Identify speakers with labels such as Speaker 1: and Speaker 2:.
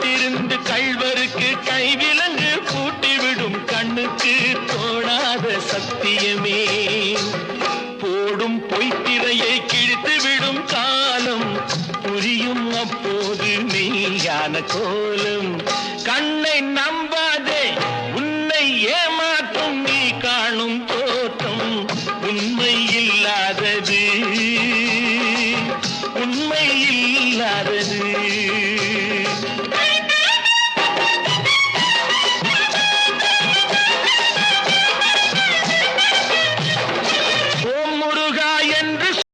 Speaker 1: காத்திருந்து கள்வருக்கு கைவிலங்கு பூட்டிவிடும் கண்ணுக்கு தோணாத சத்தியமே. போடும் பொய்த்திரையை கிழித்து விடும் காலம் புரியும் அப்போது மெய்யான கோலம். கண்ணை நம்பாதே உன்னை ஏமாற்றும் நீ காணும் தோற்றம். உண்மை இல்லாதது.